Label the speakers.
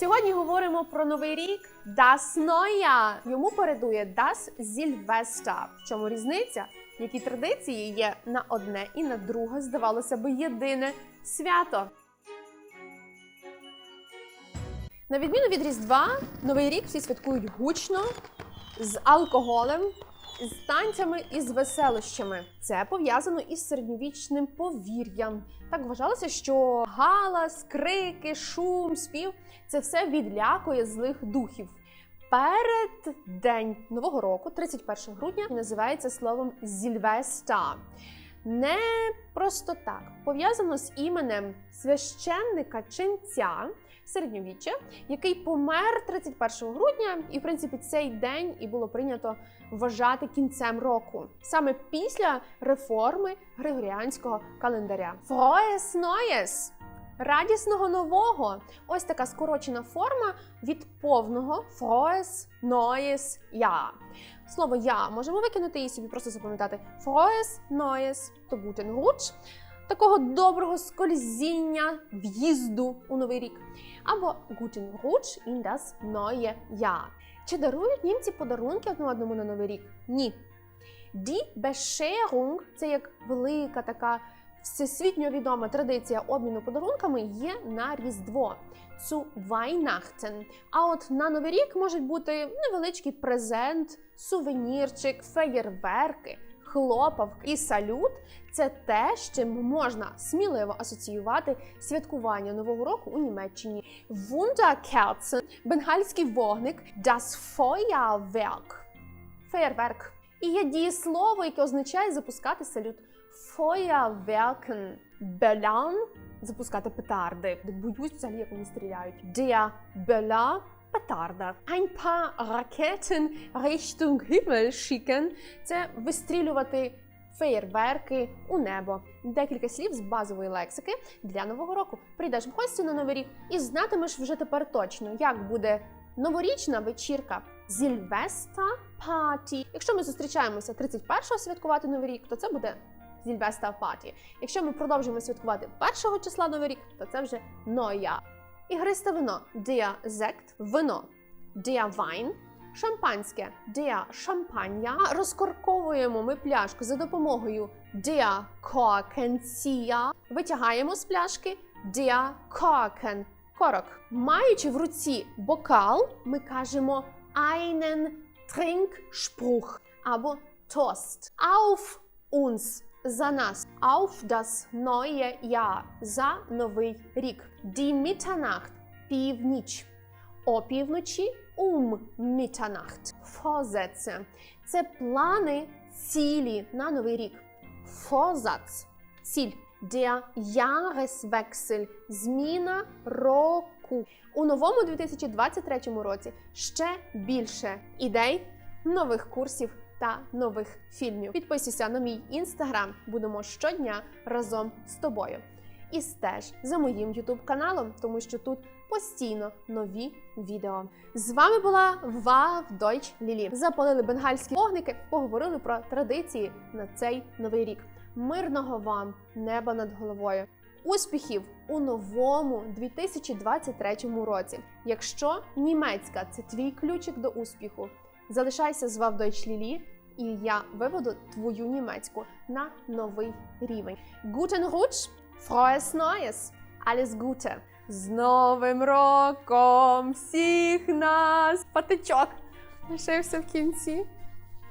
Speaker 1: Сьогодні говоримо про новий рік Das Neujahr. Йому передує Das Silvester. В чому різниця? Які традиції є на одне і на друге, здавалося би, єдине свято. На відміну від Різдва, Новий рік всі святкують гучно, з алкоголем, з танцями і з веселощами. Це пов'язано із середньовічним повір'ям. Так вважалося, що галас, крики, шум, спів це все відлякує злих духів. Перед день нового року, 31 грудня, називається словом Зільвеста. Не просто так пов'язано з іменем священника ченця середньовіччя, який помер 31 грудня, і в принципі цей день і було прийнято вважати кінцем року, саме після реформи григоріанського календаря. Frohes Neues! Радісного нового! Ось така скорочена форма від повного Frohes Neues Jahr. Слово я можемо викинути і собі просто запам'ятати Frohes Neues то Guten Rutsch, такого доброго скользіння, в'їзду у новий рік. Або Guten Rutsch in das neue Jahr. Чи дарують німці подарунки одне одному на новий рік? Ні. Die Bescherung – це як велика така всесвітньо відома традиція обміну подарунками є на Різдво zu Weihnachten. А от на Новий рік можуть бути невеличкий презент, сувенірчик, феєрверки, хлопавки і салют це те, з чим можна сміливо асоціювати святкування Нового року у Німеччині. Wunderkerzen – бенгальський вогник, das Feuerwerk – феєрверк. І є дієслово, яке означає запускати салют. Feuerwerken – Böllern – запускати петарди. Боюсь взагалі, як вони стріляють. Der Böller – петарда. Ein paar Raketen Richtung Himmel schicken – це вистрілювати феєрверки у небо. Декілька слів з базової лексики для нового року. Прийдеш в гості на новий рік і знатимеш вже тепер точно, як буде новорічна вечірка. Зільвеста паті. Якщо ми зустрічаємося 31-го святкувати новий рік, то це буде Зільвеста паті. Якщо ми продовжуємо святкувати 1 числа новий рік, то це вже Ноя. Ігристе вино der Sekt, вино der Wein, шампанське der Champagner. Розкорковуємо ми пляшку за допомогою der Korkenzieher. Витягаємо з пляшки der Korken. Корок. Маючи в руці бокал, ми кажемо einen Trinkspruch або Toast. Auf uns за нас. Auf das neue Jahr за новий рік. Die Mitternacht північ. Опівночі um Mitternacht. Vorsätze – це плани, цілі на новий рік. Vorsatz – ціль. Der Jahreswechsel – зміна року. У новому 2023 році ще більше ідей, нових курсів та нових фільмів. Підписуйся на мій інстаграм, будемо щодня разом з тобою. І стеж за моїм ютуб каналом, тому що тут постійно нові відео. З вами була Ва в Deutsch Лілі. Запалили бенгальські вогники, поговорили про традиції на цей новий рік. Мирного вам неба над головою. Успіхів у новому 2023 році. Якщо німецька це твій ключик до успіху, залишайся з Вав Лілі, і я виведу твою німецьку на новий рівень. Guten Rutsch, frohes Neues, alles Gute! З Новим роком всіх нас! Патичок лишився в кінці.